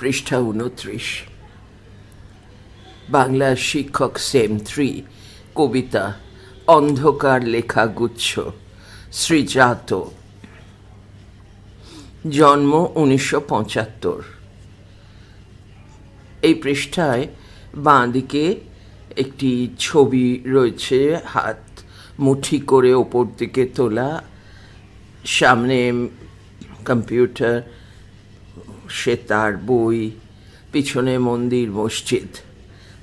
পৃষ্ঠা উনত্রিশ বাংলা শিক্ষক সেম থ্রি, কবিতা, অন্ধকার লেখা গুচ্ছ শ্রীজাত জন্ম উনিশশো পঁচাত্তর। এই পৃষ্ঠায় বাঁ দিকে একটি ছবি রয়েছে, হাত মুঠি করে ওপর দিকে তোলা। সামনে কম্পিউটার সে তার বই, পিছনে মন্দির, মসজিদ।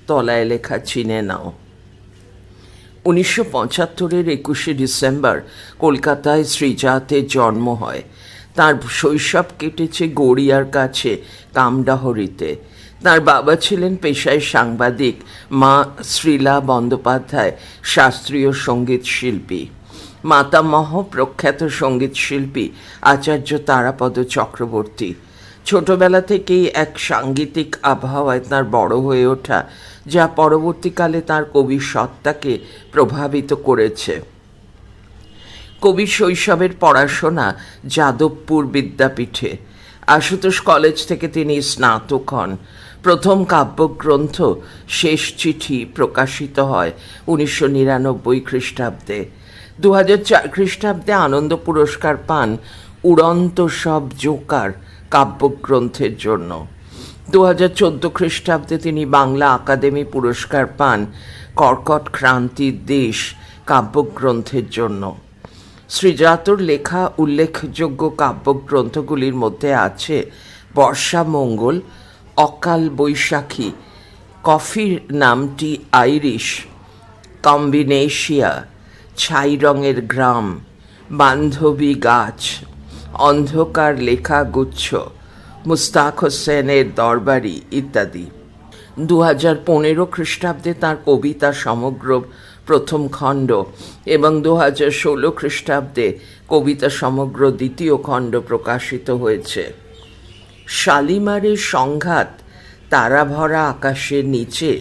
তলায় লেখা চিনে নাও। উনিশশো পঁচাত্তরের একুশে ডিসেম্বর কলকাতায় শ্রীজাতের জন্ম হয়। তার শৈশব কেটেছে গড়িয়ার কাছে, কামডাহরিতে। তার বাবা ছিলেন পেশায় সাংবাদিক, মা শ্রীলা বন্দ্যোপাধ্যায়, শাস্ত্রীয় সংগীত শিল্পী। মাতামহ প্রখ্যাত সংগীত শিল্পী আচার্য তারাপদ চক্রবর্তী। ছোটবেলা থেকেই এক সাংগীতিক আবহাওয়ায় তাঁর বড় হয়ে ওঠা, যা পরবর্তীকালে তার কবি সত্তাকে প্রভাবিত করেছে। কবি শৈশবের পড়াশোনা যাদবপুর বিদ্যাপীঠে। আশুতোষ কলেজ থেকে তিনি স্নাতক হন। প্রথম কাব্যগ্রন্থ শেষ চিঠি প্রকাশিত হয় উনিশশো নিরানব্বই খ্রিস্টাব্দে। দু হাজার চার খ্রিস্টাব্দে আনন্দ পুরস্কার পান উড়ন্ত সব জোকার কাব্যগ্রন্থের জন্য। দু হাজার চোদ্দ খ্রিস্টাব্দে তিনি বাংলা আকাদেমি পুরস্কার পান কর্কট ক্রান্তির দেশ কাব্যগ্রন্থের জন্য। শ্রীজাতর লেখা উল্লেখযোগ্য কাব্যগ্রন্থগুলির মধ্যে আছে বর্ষা মঙ্গল, অকাল বৈশাখী, কফির নামটি আইরিশ, কম্বিনেশিয়া, ছাই রঙের গ্রাম, বান্ধবী গাছ। অন্ধকার লেখা গুচ্ছ, মুস্তাক হোসেনের দরবারি ইত্যাদি। দু হাজার পনেরো খ্রিস্টাব্দে তাঁর কবিতা সমগ্র প্রথম খণ্ড এবং দু হাজার ষোলো খ্রিস্টাব্দে কবিতা সমগ্র দ্বিতীয় খণ্ড প্রকাশিত হয়েছে। শালিমারের সংঘাত, তারাভরা আকাশের নিচে,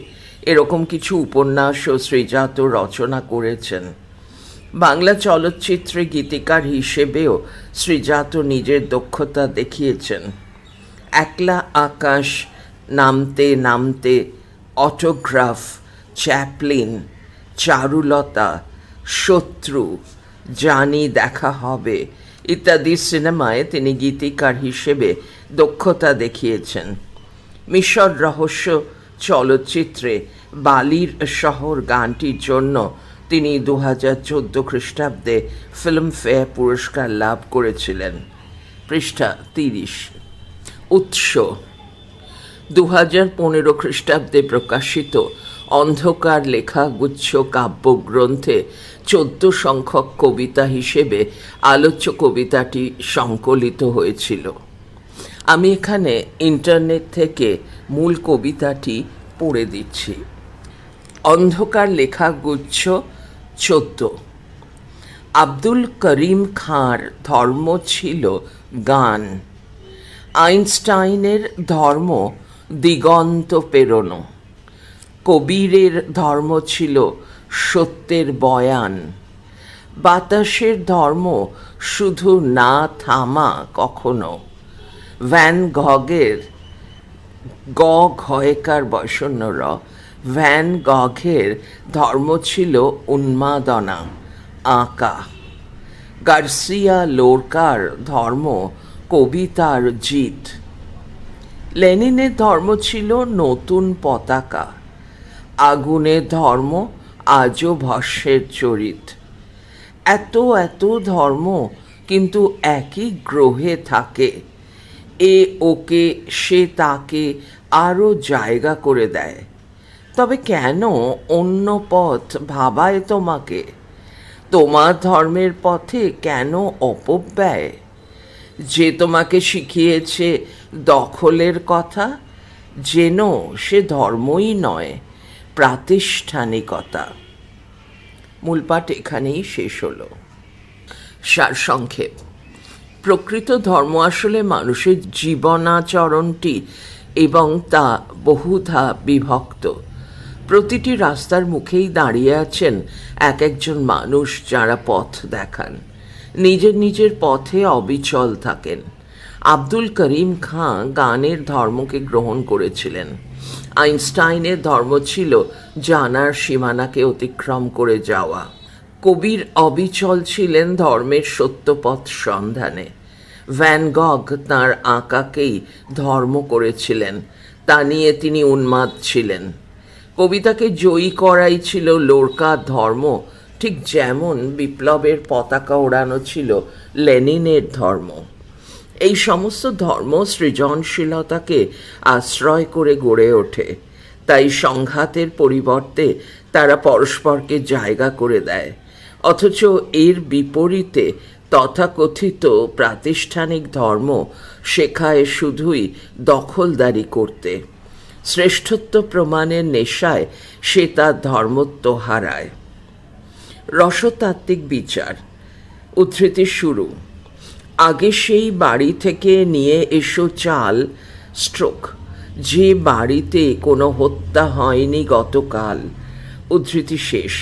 এরকম কিছু উপন্যাসও শ্রীজাত রচনা করেছেন। বাংলা চলচ্চিত্রে গীতিকার হিসেবেও শ্রীজাত নিজের দক্ষতা দেখিয়েছেন। একলা আকাশ, নামতে নামতে অটোগ্রাফ, চ্যাপলিন, চারুলতা, শত্রু, জানি দেখা হবে ইত্যাদি সিনেমায় তিনি গীতিকার হিসেবে দক্ষতা দেখিয়েছেন। মিশর রহস্য চলচ্চিত্রে বালির শহর গানটির জন্য তিনি দু হাজার চোদ্দ খ্রিস্টাব্দে ফিল্মফেয়ার পুরস্কার লাভ করেছিলেন। পৃষ্ঠা তিরিশ। উৎস। দু হাজার পনেরো খ্রিস্টাব্দে প্রকাশিত অন্ধকার লেখা গুচ্ছ কাব্যগ্রন্থে চোদ্দ সংখ্যক কবিতা হিসেবে আলোচ্য কবিতাটি সংকলিত হয়েছিল। আমি এখানে ইন্টারনেট থেকে মূল কবিতাটি পড়ে দিচ্ছি। অন্ধকার লেখা গুচ্ছ চোদ্দ। আব্দুল করিম খাঁর ধর্ম ছিল গান। আইনস্টাইনের ধর্ম দিগন্ত পেরোনো। কবিরের ধর্ম ছিল সত্যের বয়ান। বাতাসের ধর্ম শুধু না থামা কখনো। ভ্যান গগের গ ঘয়কার বসন্য র ভ্যান গঘের ধর্ম ছিল উন্মাদনা, আঁকা। গার্সিয়া লোরকার ধর্ম, কবিতার জিত। লেনিনের ধর্ম ছিল নতুন পতাকা। আগুনের ধর্ম আজও ভস্যের চরিত। এত এত ধর্ম কিন্তু একই গ্রহে থাকে। এ ওকে, সে তাকে আরও জায়গা করে দেয়। তবে কেন অন্য পথ ভাবায় তোমাকে? তোমার ধর্মের পথে কেন অপব্যয় যে তোমাকে শিখিয়েছে দখলের কথা, যেন সে ধর্মই নয়, প্রাতিষ্ঠানিকতা। মূলপাঠ এখানেই শেষ হলো। সারসংক্ষেপ প্রকৃত ধর্ম আসলে মানুষের জীবনাচরণটি এবং তা বহুধা বিভক্ত। প্রতিটি রাস্তার মুখেই দাঁড়িয়ে আছেন এক একজন মানুষ যারা পথ দেখান। নিজের নিজের পথে অবিচল থাকেন। আব্দুল করিম খাঁ গানের ধর্মকে গ্রহণ করেছিলেন। আইনস্টাইনের ধর্ম ছিল জানার সীমানাকে অতিক্রম করে যাওয়া। কবির অবিচল ছিলেন ধর্মের সত্যপথ সন্ধানে। ভ্যান গগ তাঁর আঁকাকেই ধর্ম করেছিলেন, তা নিয়ে তিনি উন্মাদ ছিলেন। কবিতাকে জয়ী করাই ছিল লোরকার ধর্ম। ঠিক যেমন বিপ্লবের পতাকা ওড়ানো ছিল লেনিনের ধর্ম। এই সমস্ত ধর্ম সৃজনশীলতাকে আশ্রয় করে গড়ে ওঠে। তাই সংঘাতের পরিবর্তে তারা পরস্পরকে জায়গা করে দেয়। অথচ এর বিপরীতে তথাকথিত প্রাতিষ্ঠানিক ধর্ম শেখায় শুধুই দখলদারি করতে। শ্রেষ্ঠত্ব প্রমাণের নেশায় সে তার ধর্মত্ব হারায়। রসতাত্ত্বিক বিচার উদ্ধৃতি শুরু। আগে সেই বাড়ি থেকে নিয়ে এসো চাল, স্ট্রোক, যে বাড়িতে কোনো হত্যা হয়নি গতকাল, উদ্ধৃতি শেষ।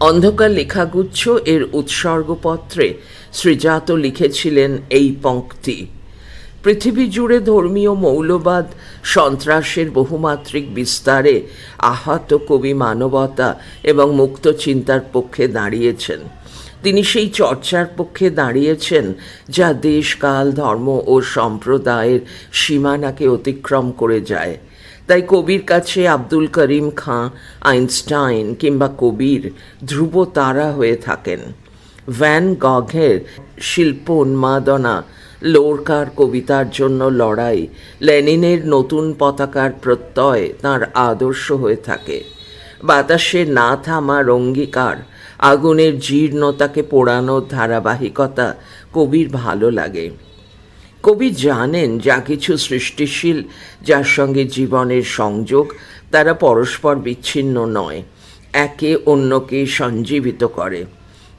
অন্ধকার লেখাগুচ্ছ এর উৎসর্গপত্রে শ্রীজাত লিখেছিলেন এই পঙ্ক্তি। পৃথিবী জুড়ে ধর্মীয় মৌলবাদ সন্ত্রাসের বহুমাত্রিক বিস্তারে আহত কবি মানবতা এবং মুক্ত চিন্তার পক্ষে দাঁড়িয়েছেন। তিনি সেই চর্চার পক্ষে দাঁড়িয়েছেন যা দেশ, কাল, ধর্ম ও সম্প্রদায়ের সীমানাকে অতিক্রম করে যায়। তাই কবির কাছে আব্দুল করিম খাঁ, আইনস্টাইন কিংবা কবির ধ্রুব তারা হয়ে থাকেন। ভ্যান গঘের শিল্প উন্মাদনা লোরকার কবিতার জন্য লড়াই। লেনিনের নতুন পতাকার প্রত্যয় তার আদর্শ হয়ে থাকে। বাতাসে না থামার অঙ্গীকার আগুনের জীর্ণতাকে পোড়ানোর ধারাবাহিকতা কবির ভালো লাগে। কবি জানেন যা কিছু সৃষ্টিশীল, যার সঙ্গে জীবনের সংযোগ তারা পরস্পর বিচ্ছিন্ন নয়, একে অন্যকে সঞ্জীবিত করে।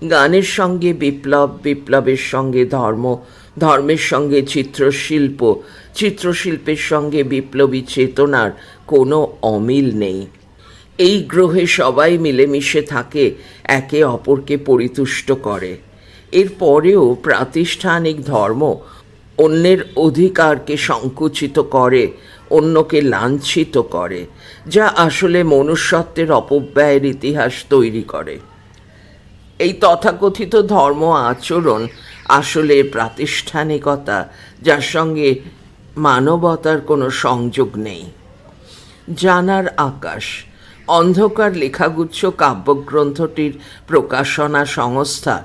গানের সঙ্গে বিপ্লব, বিপ্লবের সঙ্গে ধর্ম ধর্মের সঙ্গে চিত্রশিল্প, চিত্রশিল্পের সঙ্গে বিপ্লবী চেতনার কোনো অমিল নেই। এই গ্রহে সবাই মিলেমিশে থাকে, একে অপরকে পরিতুষ্ট করে। এরপরেও প্রাতিষ্ঠানিক ধর্ম অন্যের অধিকারকে সংকুচিত করে, অন্যকে লাঞ্ছিত করে, যা আসলে মনুষ্যত্বের অপব্যয়ের ইতিহাস তৈরি করে। এই তথাকথিত ধর্ম আচরণ আসলে প্রাতিষ্ঠানিকতা, যার সঙ্গে মানবতার কোনো সংযোগ নেই। জানার আকাশ, অন্ধকার লেখাগুচ্ছ কাব্যগ্রন্থটির প্রকাশনা সংস্থা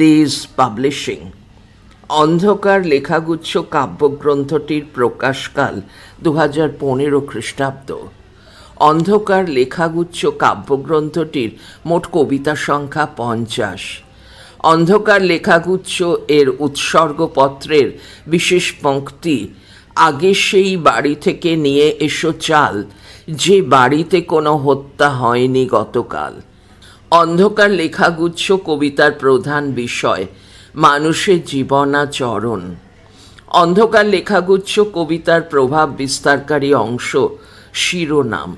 দেজ পাবলিশিং অন্ধকার লেখাগুচ্ছ কাব্যগ্রন্থটির প্রকাশকাল দু হাজার পনেরো খ্রিস্টাব্দ। অন্ধকার লেখাগুচ্ছ কাব্যগ্রন্থটির মোট কবিতা সংখ্যা পঞ্চাশ। অন্ধকার লেখাগুচ্ছ এর উৎসর্গপত্রের বিশেষ পঙ্ক্তি, আগে সেই বাড়ি থেকে নিয়ে এসো চাল, যে বাড়িতে কোনো হত্যা হয়নি গতকাল। অন্ধকার লেখাগুচ্ছ কবিতার প্রধান বিষয় মানুষের জীবনাচরণ। অন্ধকার লেখাগুচ্ছ কবিতার প্রভাব বিস্তারকারী অংশ, শিরোনাম।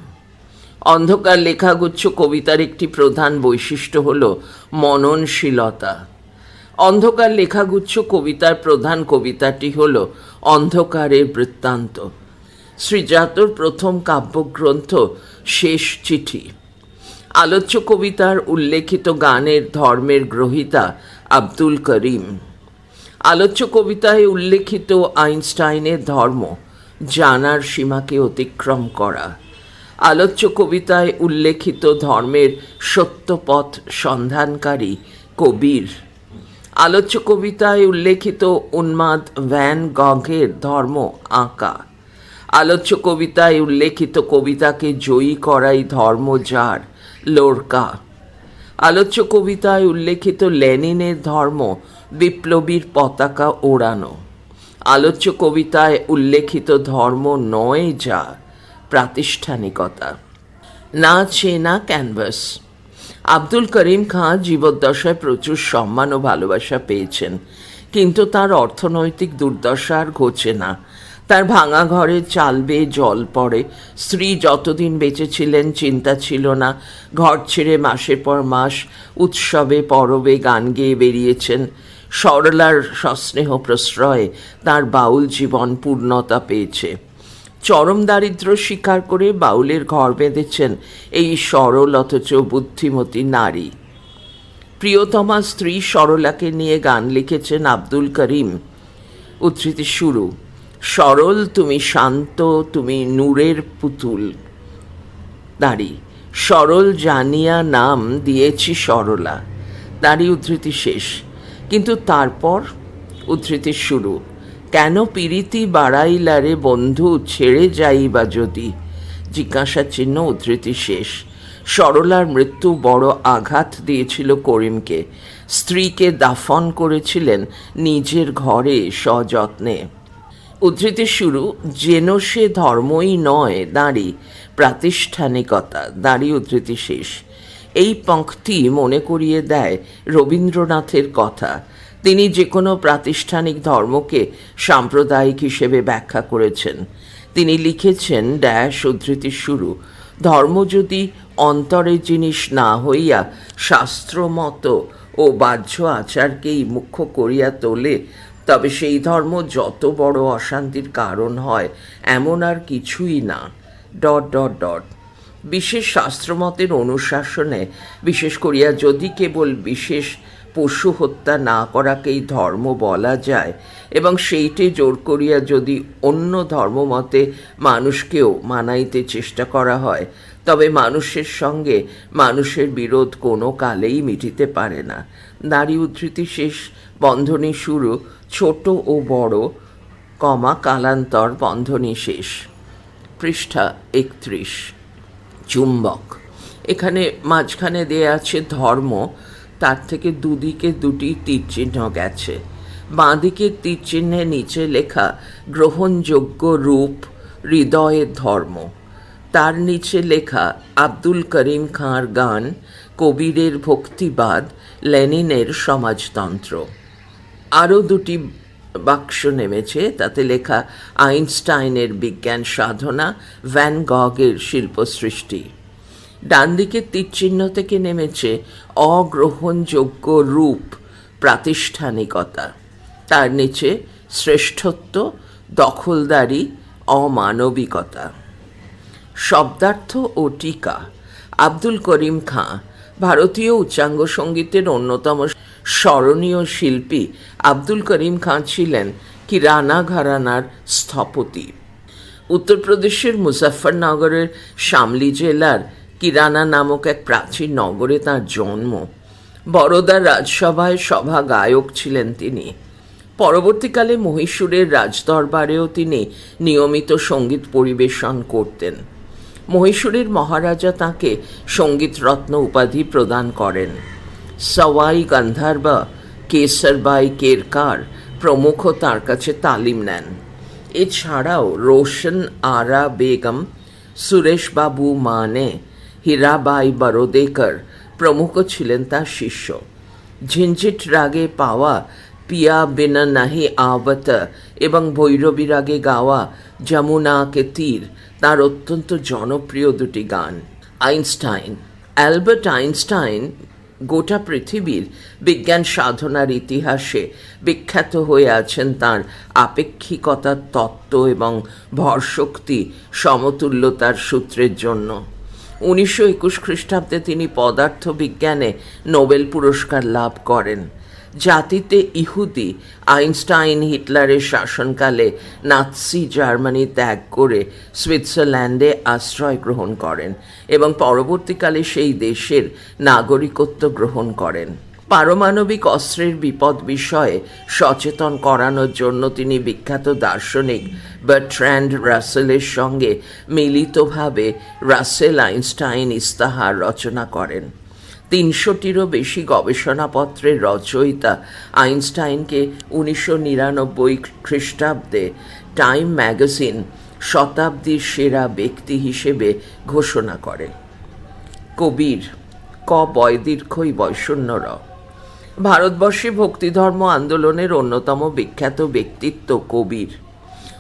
অন্ধকার লেখাগুচ্ছ কবিতার একটি প্রধান বৈশিষ্ট্য হল মননশীলতা। অন্ধকার লেখাগুচ্ছ কবিতার প্রধান কবিতাটি হল অন্ধকারের বৃত্তান্ত। শ্রীজাতর প্রথম কাব্যগ্রন্থ শেষ চিঠি। আলোচ্য কবিতার উল্লেখিত গানের ধর্মের গ্রহিতা আব্দুল করিম। আলোচ্য কবিতায় উল্লেখিত আইনস্টাইনের ধর্ম, জানার সীমাকে অতিক্রম করা। আলোচ্য কবিতায় উল্লেখিত ধর্মের সত্যপথ সন্ধানকারী কবির। আলোচ্য কবিতায় উল্লেখিত উন্মাদ ভ্যান গঘের ধর্ম আঁকা। আলোচ্য কবিতায় উল্লেখিত কবিতাকে জয়ী করাই ধর্ম যার লোরকা আলোচ্য কবিতায় উল্লেখিত লেনিনের ধর্ম বিপ্লবীর পতাকা ওড়ানো। আলোচ্য কবিতায় উল্লেখিত ধর্ম নয় যা প্রাতিষ্ঠানিকতা। না চেনা ক্যানভাস আব্দুল করিম খাঁ জীবদ্দশায় প্রচুর সম্মান ও ভালোবাসা পেয়েছেন। কিন্তু তার অর্থনৈতিক দুর্দশা আর ঘোচে না। তার ভাঙা ঘরে চাল বেয়ে জল পড়ে। স্ত্রী যতদিন বেঁচে ছিলেন, চিন্তা ছিল না। ঘর ছেড়ে মাসের পর মাস উৎসবে, পরবে, গান গেয়ে বেরিয়েছেন। সরলার সস্নেহ প্রশ্রয়ে তার বাউল জীবন পূর্ণতা পেয়েছে। চরম দারিদ্র্য স্বীকার করে বাউলের ঘর বেঁধেছেন এই সরল অথচ বুদ্ধিমতী নারী। প্রিয়তমা স্ত্রী সরলাকে নিয়ে গান লিখেছেন আব্দুল করিম। উদ্ধৃতি শুরু, সরল তুমি শান্ত, তুমি নূরের পুতুল। দাঁড়ি সরল জানিয়া নাম দিয়েছি সরলা। দাঁড়ি উদ্ধৃতি শেষ, কিন্তু তারপর? উদ্ধৃতি শুরু কেন পিরিতি বাড়াইলারে বন্ধু, ছেড়ে যাইবা যদি? জিজ্ঞাসা চিহ্ন উদ্ধৃতি শেষ। সরলার মৃত্যু বড় আঘাত দিয়েছিল করিমকে। স্ত্রীকে দাফন করেছিলেন নিজের ঘরে সযত্নে। উদ্ধৃতি শুরু, যেন সে ধর্মই নয়, দাঁড়ি। প্রাতিষ্ঠানিকতা, দাঁড়ি উদ্ধৃতি শেষ। এই পঙ্ক্তি মনে করিয়ে দেয় রবীন্দ্রনাথের কথা। তিনি যে কোনো প্রাতিষ্ঠানিক ধর্মকে সাম্প্রদায়িক হিসেবে ব্যাখ্যা করেছেন। তিনি লিখেছেন, ড্যাশ উদ্ধৃতি শুরু। ধর্ম যদি অন্তরের জিনিস না হইয়া শাস্ত্রমত ও বাহ্য আচারকেই মুখ্য করিয়া তোলে, তবে সেই ধর্ম যত বড় অশান্তির কারণ হয়, এমন আর কিছুই না। Dot dot dot. বিশেষ শাস্ত্রমতের অনুশাসনে, বিশেষ করিয়া যদি কেবল বিশেষ পশু হত্যা না করাকেই ধর্ম বলা যায়। এবং সেইটে জোর করিয়া যদি অন্য ধর্মমতে মানুষকেও মানাইতে চেষ্টা করা হয়, তবে মানুষের সঙ্গে মানুষের বিরোধ কোনো কালেই মিটিতে পারে না। নারী উদ্ধৃতি শেষ বন্ধনী শুরু, ছোট ও বড় কমা কালান্তর বন্ধনী শেষ। পৃষ্ঠা একত্রিশ। চুম্বক। এখানে মাঝখানে দেয়া আছে ধর্ম তার থেকে দুদিকে দুটি তীরচিহ্ন গেছে। বাঁদিকের তীরচিহ্নের নিচে লেখা, গ্রহণযোগ্য রূপ হৃদয়ের ধর্ম। তার নিচে লেখা, আব্দুল করিম খাঁর গান কবিরের ভক্তিবাদ, লেনিনের সমাজতন্ত্র। আরও দুটি বাক্স নেমেছে, তাতে লেখা, আইনস্টাইনের বিজ্ঞান সাধনা, ভ্যান গগের শিল্প সৃষ্টি ডান দিকের তীরচিহ্ন থেকে নেমেছে অগ্রহণযোগ্য রূপ, প্রাতিষ্ঠানিকতা। তার নিচে শ্রেষ্ঠত্ব, দখলদারি, অমানবিকতা। শব্দার্থ ও টিকা। আব্দুল করিম খাঁ, ভারতীয় উচ্চাঙ্গ সঙ্গীতের অন্যতম স্মরণীয় শিল্পী আব্দুল করিম খাঁ ছিলেন কিরানা ঘরানার স্থপতি। উত্তরপ্রদেশের মুজাফরনগরের শামলি জেলার কিরানা নামক এক প্রাচীন নগরে তার জন্ম। বরোদার রাজসভায় সভা গায়ক ছিলেন তিনি। পরবর্তীকালে মহীশূরের রাজদরবারেও তিনি নিয়মিত সংগীত পরিবেশন করতেন। মহীশূরের মহারাজা তাঁকে সংগীত রত্ন উপাধি প্রদান করেন। সওয়াই গান্ধারবা কেসরবাই কেরকার প্রমুখ তার কাছে তালিম নেন। এছাড়াও রোশন আরা বেগম সুরেশবাবু মানে হীরাবাই বরোদেকর প্রমুখ ছিলেন তার শিষ্য। ঝিনঝিট রাগে পাওয়া পিয়া বিনা নাহি আবত এবং ভৈরবী রাগে গাওয়া যমুনা কে তীর তার অত্যন্ত জনপ্রিয় দুটি গান। আইনস্টাইন। অ্যালবার্ট আইনস্টাইন গোটা পৃথিবীর বিজ্ঞান সাধনার ইতিহাসে বিখ্যাত হয়ে আছেন তার আপেক্ষিকতার তত্ত্ব এবং ভরশক্তি, সমতুল্যতার সূত্রের জন্য। উনিশশো একুশ খ্রিস্টাব্দে তিনি পদার্থবিজ্ঞানে নোবেল পুরস্কার লাভ করেন। জাতিতে ইহুদি, আইনস্টাইন হিটলারের শাসনকালে নাৎসি জার্মানি ত্যাগ করে সুইজারল্যান্ডে আশ্রয় গ্রহণ করেন এবং পরবর্তীকালে সেই দেশের নাগরিকত্ব গ্রহণ করেন। পারমাণবিক অস্ত্রের বিপদ বিষয়ে সচেতন করানোর জন্য তিনি বিখ্যাত দার্শনিক বার্ট্র্যান্ড রাসেলের সঙ্গে মিলিতভাবে রাসেল আইনস্টাইন ইস্তাহার রচনা করেন। তিনশোটিরও বেশি গবেষণাপত্রের রচয়িতা আইনস্টাইনকে উনিশশো নিরানব্বই খ্রিস্টাব্দে টাইম ম্যাগাজিন শতাব্দীর সেরা ব্যক্তি হিসেবে ঘোষণা করে কবির ক বয়দীর্ঘই বৈষণ্যর ভারতবর্ষে ভক্তিধর্ম আন্দোলনের অন্যতম বিখ্যাত ব্যক্তিত্ব কবির।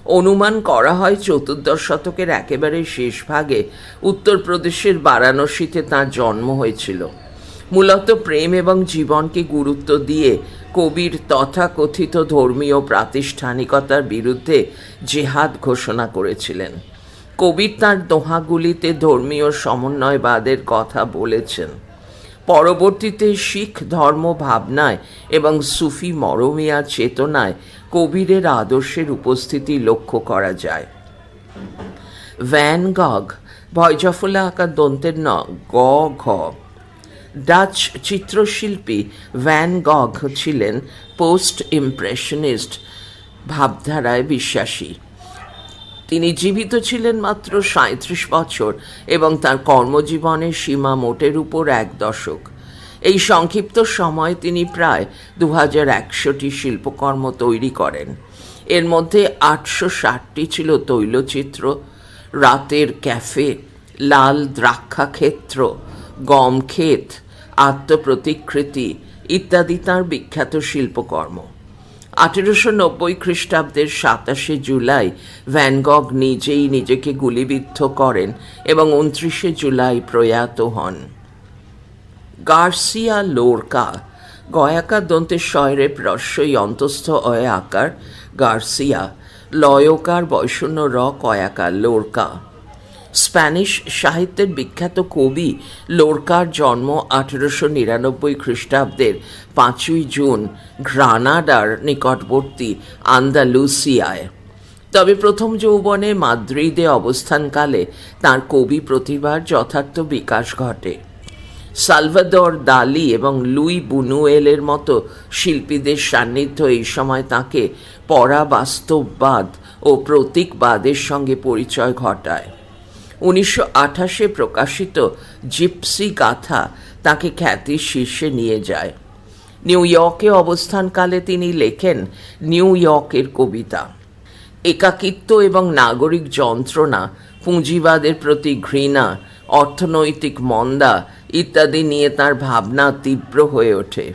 অনুমান করা হয় চতুর্দশ শতকের একেবারে শেষ ভাগে উত্তরপ্রদেশের বারাণসীতে তাঁর জন্ম হয়েছিল। মূলত প্রেম এবং জীবনকে গুরুত্ব দিয়ে কবির তথাকথিত ধর্মীয় প্রাতিষ্ঠানিকতার বিরুদ্ধে জেহাদ ঘোষণা করেছিলেন। কবির তাঁর দোহাগুলিতে ধর্মীয় সমন্বয়বাদের কথা বলেছেন। পরবর্তীতে শিখ ধর্ম ভাবনায় এবং সুফি মরমিয়া চেতনায় কবিরের আদর্শের উপস্থিতি লক্ষ্য করা যায়। ভ্যান গগ ভয়জফলা আকার দন্তের ন, গ, ঘ। ডাচ চিত্রশিল্পী ভ্যান গগ ছিলেন পোস্ট ইমপ্রেশনিস্ট ভাবধারায় বিশ্বাসী। তিনি জীবিত ছিলেন মাত্র সাঁত্রিশ বছর এবং তার কর্মজীবনের সীমা মোটের উপর এক দশক। এই সংক্ষিপ্ত সময় তিনি প্রায় দু হাজার একশোটি শিল্পকর্ম তৈরি করেন। এর মধ্যে আটশো ষাটটি ছিল তৈলচিত্র, রাতের ক্যাফে, লাল দ্রাক্ষা ক্ষেত্র গম ক্ষেত, আত্মপ্রতিকৃতি ইত্যাদি তাঁর বিখ্যাত শিল্পকর্ম। আঠেরোশো নব্বই খ্রিস্টাব্দের সাতাশে জুলাই ভ্যানগগ নিজেই নিজেকে গুলিবিদ্ধ করেন এবং উনত্রিশে জুলাই প্রয়াত হন। গার্সিয়া লোরকা গয়াকার দন্তের শয়রে প্রস্যই অন্তস্থ অয় আকার গার্সিয়া, লয়কার বৈষণ্য র কয়াকার লোরকা। স্প্যানিশ সাহিত্যের বিখ্যাত কবি লোরকার জন্ম আঠেরোশো নিরানব্বই খ্রিস্টাব্দের পাঁচই জুন গ্রানাডার নিকটবর্তী আন্দালুসিয়ায়। তবে প্রথম যৌবনে মাদ্রিদে অবস্থানকালে তার কবি প্রতিভার যথার্থ বিকাশ ঘটে। সালভাদর দালি এবং লুই বুনুয়েলের মতো শিল্পীদের সান্নিধ্য এই সময় তাকে পরাবাস্তববাদ ও প্রতীকবাদের সঙ্গে পরিচয় ঘটায়। উনিশশো আঠাশে প্রকাশিত জিপসি গাথা তাকে খ্যাতির শীর্ষে নিয়ে যায়। নিউ ইয়র্কে অবস্থানকালে তিনি লেখেন নিউ ইয়র্কের কবিতা। একাকিত্ব এবং নাগরিক যন্ত্রণা, পুঁজিবাদের প্রতি ঘৃণা, অর্থনৈতিক মন্দা ইত্যাদি নিয়ে তার ভাবনা তীব্র হয়ে ওঠে।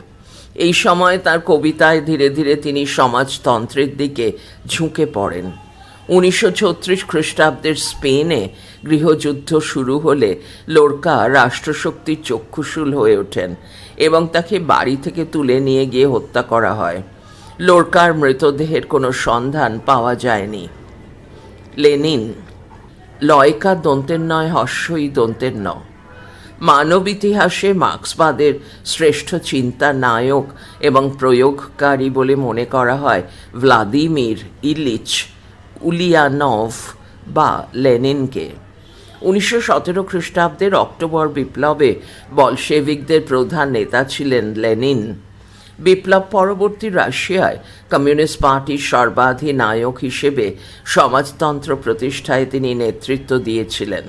এই সময় তার কবিতায় ধীরে ধীরে তিনি সমাজতন্ত্রের দিকে ঝুঁকে পড়েন। উনিশশো ছত্রিশ খ্রিস্টাব্দের স্পেনে গৃহযুদ্ধ শুরু হলে লোরকা রাষ্ট্রশক্তির চক্ষুশূল হয়ে ওঠেন এবং তাকে বাড়ি থেকে তুলে নিয়ে গিয়ে হত্যা করা হয়। লোরকার মৃতদেহের কোনো সন্ধান পাওয়া যায়নি। লেনিন, লয়কা দন্তের নয়, হর্ষই দন্তের ন মানব ইতিহাসে মার্ক্সবাদের শ্রেষ্ঠ চিন্তা নায়ক এবং প্রয়োগকারী বলে মনে করা হয় ভ্লাদিমির ইলিচ। উলিয়ানভ বা লেনিনকে। উনিশশো সতেরো খ্রিস্টাব্দের অক্টোবর বিপ্লবে বলশেভিকদের প্রধান নেতা ছিলেন লেনিন। বিপ্লব পরবর্তী রাশিয়ায় কমিউনিস্ট পার্টির সর্বাধিনায়ক হিসেবে সমাজতন্ত্র প্রতিষ্ঠায় তিনি নেতৃত্ব দিয়েছিলেন।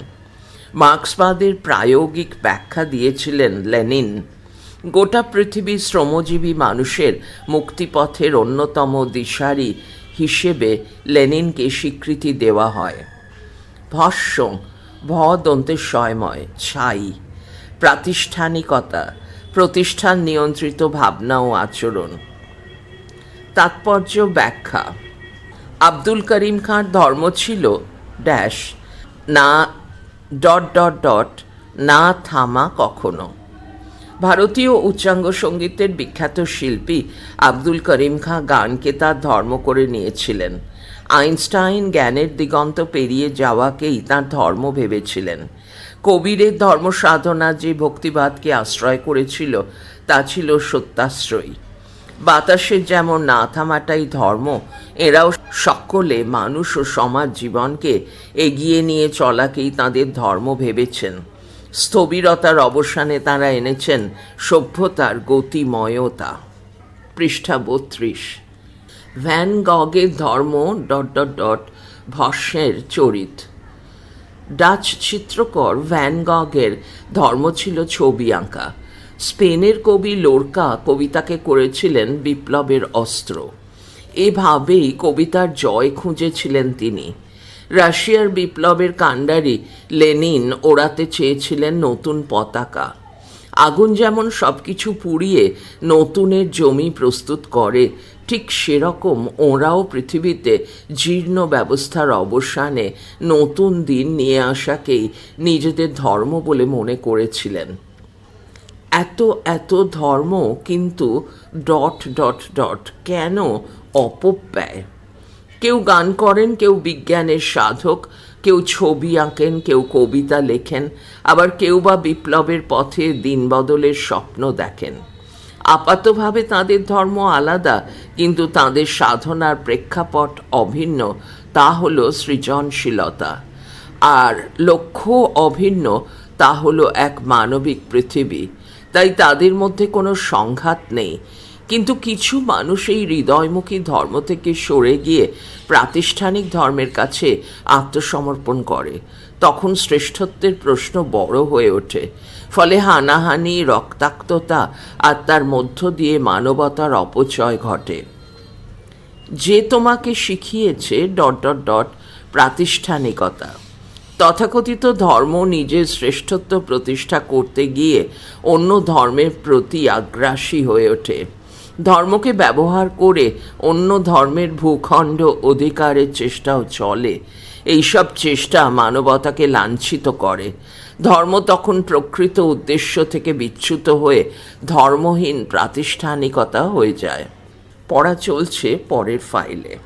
মার্ক্সবাদের প্রায়োগিক ব্যাখ্যা দিয়েছিলেন লেনিন। গোটা পৃথিবীর শ্রমজীবী মানুষের মুক্তিপথের অন্যতম দিশারি হিসেবে লেনিনকে স্বীকৃতি দেওয়া হয়। ভস্য ভ দন্তের স্বয়ময় ছাই, প্রাতিষ্ঠানিকতা, প্রতিষ্ঠান নিয়ন্ত্রিত ভাবনা ও আচরণ। তাৎপর্য ব্যাখ্যা, আব্দুল করিম খাঁর ধর্ম ছিল ড্যাশ, না, ডট ডট ডট, না, থামা, কখনো। ভারতীয় উচ্চাঙ্গ সঙ্গীতের বিখ্যাত শিল্পী আব্দুল করিম খাঁ গানকে তার ধর্ম করে নিয়েছিলেন। আইনস্টাইন জ্ঞানের দিগন্ত পেরিয়ে যাওয়াকেই তার ধর্ম ভেবেছিলেন। কবিরের ধর্ম সাধনা যে ভক্তিবাদকে আশ্রয় করেছিল, তা ছিল সত্যাশ্রয়ী। বাতাসের যেমন না থামাটাই ধর্ম, এরাও সকলে মানুষ ও সমাজ জীবনকে এগিয়ে নিয়ে চলাকেই তাদের ধর্ম ভেবেছেন। স্থবিরতার অবসানে তারা এনেছেন সভ্যতার গতিময়তা। পৃষ্ঠা বত্রিশ। ভ্যান গগের ধর্ম ডট ডট ডট ভস্যের চরিত। ডাচ চিত্রকর ভ্যান গগের ধর্ম ছিল ছবি আঁকা। স্পেনের কবি লোরকা কবিতাকে করেছিলেন বিপ্লবের অস্ত্র। এভাবেই কবিতার জয় খুঁজেছিলেন তিনি। রাশিয়ার বিপ্লবের কাণ্ডারি লেনিন ওড়াতে চেয়েছিলেন নতুন পতাকা। আগুন যেমন সব কিছু পুড়িয়ে নতুনের জমি প্রস্তুত করে, ঠিক সেরকম ওরাও পৃথিবীতে জীর্ণ ব্যবস্থার অবসানে নতুন দিন নিয়ে আসাকেই নিজেদের ধর্ম বলে মনে করেছিলেন। এত এত ধর্ম কিন্তু ডট ডট ডট কেন অপব্যয়? কেউ গান করেন, কেউ বিজ্ঞানের সাধক, কেউ ছবি আঁকেন, কেউ কবিতা লেখেন, আবার কেউ বা বিপ্লবের পথে দিনবদলের স্বপ্ন দেখেন। আপাতভাবে তাদের ধর্ম আলাদা, কিন্তু তাদের সাধনার প্রেক্ষাপট অভিন্ন, তা হল সৃজনশীলতা। আর লক্ষ্য অভিন্ন, তা হলো এক মানবিক পৃথিবী। তাই তাদের মধ্যে কোনো সংঘাত নেই। কিন্তু কিছু মানুষ এই হৃদয়মুখী ধর্ম থেকে সরে গিয়ে প্রাতিষ্ঠানিক ধর্মের কাছে আত্মসমর্পণ করে। তখন শ্রেষ্ঠত্বের প্রশ্ন বড় হয়ে ওঠে। ফলে হানাহানি, রক্তাক্ততা আর তার মধ্য দিয়ে মানবতার অপচয় ঘটে। যে তোমাকে শিখিয়েছে ডট ডট ডট প্রাতিষ্ঠানিকতা। তথাকথিত ধর্ম নিজের শ্রেষ্ঠত্ব প্রতিষ্ঠা করতে গিয়ে অন্য ধর্মের প্রতি আগ্রাসী হয়ে ওঠে। ধর্মকে ব্যবহার করে অন্য ধর্মের ভূখণ্ড অধিকারের চেষ্টাও চলে। এইসব চেষ্টা মানবতাকে লাঞ্ছিত করে। ধর্ম তখন প্রকৃত উদ্দেশ্য থেকে বিচ্যুত হয়ে ধর্মহীন প্রাতিষ্ঠানিকতা হয়ে যায়। পড়া চলছে পরের ফাইলে।